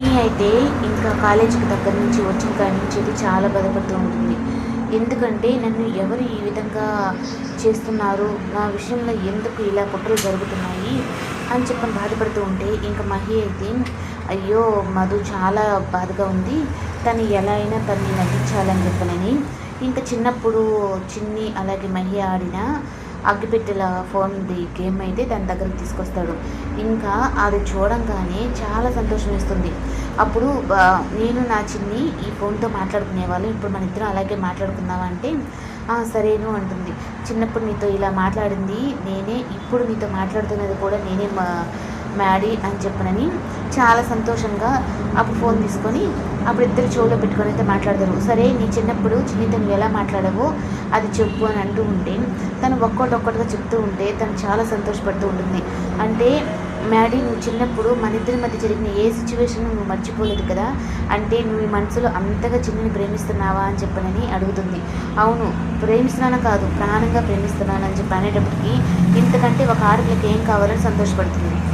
అయితే ఇంకా కాలేజీకి దగ్గర నుంచి వచ్చిన కాడి నుంచి అయితే చాలా బాధపడుతూ ఉంటుంది. ఎందుకంటే నన్ను ఎవరు ఈ విధంగా చేస్తున్నారు? నా విషయంలో ఎందుకు ఇలా కుట్రలు జరుగుతున్నాయి? అని చెప్పని బాధపడుతూ ఉంటే ఇంకా మహి అయితే అయ్యో మధు చాలా బాధగా ఉంది. తను ఎలా అయినా తన్ని నటించాలని చెప్పనని. ఇంకా చిన్నప్పుడు చిన్ని అలాగే మహి ఆడిన అగ్గిపెట్టెల ఫోన్ది గేమ్ అయితే దాని దగ్గరికి తీసుకొస్తాడు. ఇంకా అది చూడంగానే చాలా సంతోషం వేస్తుంది. అప్పుడు నేను నా చిన్ని ఈ ఫోన్తో మాట్లాడుకునేవాళ్ళు. ఇప్పుడు మన ఇద్దరం అలాగే మాట్లాడుకుందామంటే సరేను అంటుంది. చిన్నప్పుడు నీతో ఇలా మాట్లాడింది నేనే ఇప్పుడు నీతో మాట్లాడుతున్నది కూడా నేనే మా మ్యాడీ అని చెప్పనని చాలా సంతోషంగా అప్పుడు ఫోన్ తీసుకొని అప్పుడు ఇద్దరు చెవులో పెట్టుకొని అయితే మాట్లాడతారు. సరే నీ చిన్నప్పుడు చిన్నితో నువ్వు ఎలా మాట్లాడవో అది చెప్పు అని అంటూ ఉంటే తను ఒక్కొక్కటి ఒక్కటిగా చెప్తూ ఉంటే తను చాలా సంతోషపడుతూ ఉంటుంది. అంటే మ్యాడీ నువ్వు చిన్నప్పుడు మన ఇద్దరి మధ్య జరిగిన ఏ సిచ్యువేషన్ నువ్వు మర్చిపోలేదు కదా? అంటే నువ్వు ఈ మనసులో అంతగా చిన్నిని ప్రేమిస్తున్నావా అని చెప్పనని అడుగుతుంది. అవును ప్రేమిస్తున్నాను కాదు ప్రాణంగా ప్రేమిస్తున్నాను అని చెప్పి అనేటప్పటికీ ఇంతకంటే ఒక ఆడపిల్లకి ఏం కావాలని సంతోషపడుతుంది?